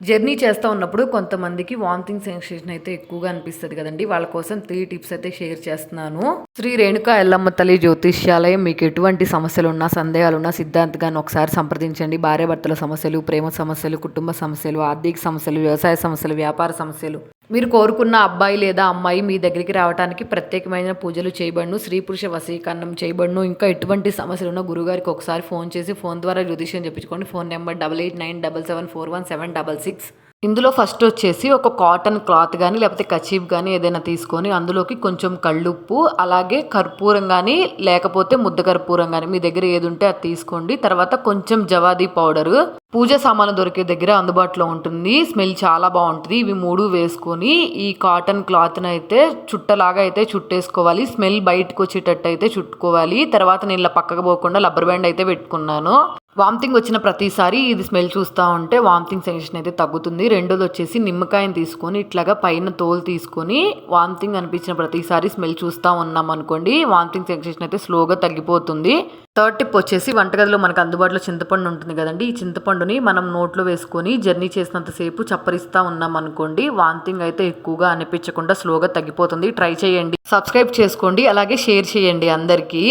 Journey చేస్తూ ఉన్నప్పుడు కొంతమందికి వామిటింగ్ సెన్సేషన్ అయితే ఎక్కువగా అనిపిస్తుంది కదండి. వాళ్ళ కోసం త్రీ టిప్స్ అయితే షేర్ చేస్తున్నాను. శ్రీ రేణుక ఎల్లమ్మ తల్లి జ్యోతిష్యాలయం మీకు ఎటువంటి సమస్యలు ఉన్నా సందేహాలు ఉన్నా సిద్ధాంత్ గారిని ఒకసారి సంప్రదించండి. భార్యాభర్తల సమస్యలు ప్రేమ సమస్యలు కుటుంబ సమస్యలు ఆర్థిక సమస్యలు వ్యవసాయ సమస్యలు వ్యాపార సమస్యలు. మీరు కోరుకున్న అబ్బాయి లేదా అమ్మాయి మీ దగ్గరికి రావడానికి ప్రత్యేకమైన పూజలు చేయబడును స్త్రీ పురుష వశీకరణం చేయబడును. ఇంకా ఎటువంటి సమస్యలు ఉన్నా గురుగారికి ఒకసారి ఫోన్ చేసి ఫోన్ ద్వారా జ్యోతిష్యం చెప్పించుకోండి. Phone number double eight nine double seven four one seven double six. ఇందులో ఫస్ట్ వచ్చేసి ఒక కాటన్ క్లాత్ కానీ లేకపోతే కచీఫ్ కానీ ఏదైనా తీసుకొని అందులోకి కొంచెం కళ్ళుప్పు అలాగే కర్పూరం కానీ లేకపోతే ముద్ద కర్పూరం కానీ మీ దగ్గర ఏది ఉంటే అది తీసుకోండి. తర్వాత కొంచెం జవాది పౌడరు పూజ సామాన్లు దొరికే దగ్గర అందుబాటులో ఉంటుంది. స్మెల్ చాలా బాగుంటుంది. ఇవి మూడు వేసుకొని ఈ కాటన్ క్లాత్ని అయితే చుట్టలాగా అయితే చుట్టేసుకోవాలి. స్మెల్ బయటకు వచ్చేటట్టు అయితే చుట్టుకోవాలి. తర్వాత నేను ఇలా పక్కకు పోకుండా రబ్బర్ బ్యాండ్ అయితే పెట్టుకున్నాను. వామిటింగ్ వచ్చిన ప్రతిసారి ఇది స్మెల్ చూస్తూ ఉంటే వామిటింగ్ సెన్సేషన్ అయితే తగ్గుతుంది. రెండోది వచ్చేసి నిమ్మకాయని తీసుకొని ఇట్లాగా పైన తోలు తీసుకొని వామిటింగ్ అనిపించిన ప్రతిసారి స్మెల్ చూస్తూ ఉన్నాం అనుకోండి వామిటింగ్ సెన్సేషన్ అయితే స్లోగా తగ్గిపోతుంది. థర్డ్ టిప్ వచ్చేసి వంటగదిలో మనకు అందుబాటులో చింతపండు ఉంటుంది కదండి. ఈ చింతపండుని మనం నోట్లో వేసుకొని జర్నీ చేసినంతసేపు చప్పరిస్తూ ఉన్నాం అనుకోండి వాంతింగ్ అయితే ఎక్కువగా అనిపించకుండా స్లోగా తగ్గిపోతుంది. ట్రై చేయండి. సబ్స్క్రైబ్ చేసుకోండి. అలాగే షేర్ చేయండి అందరికీ.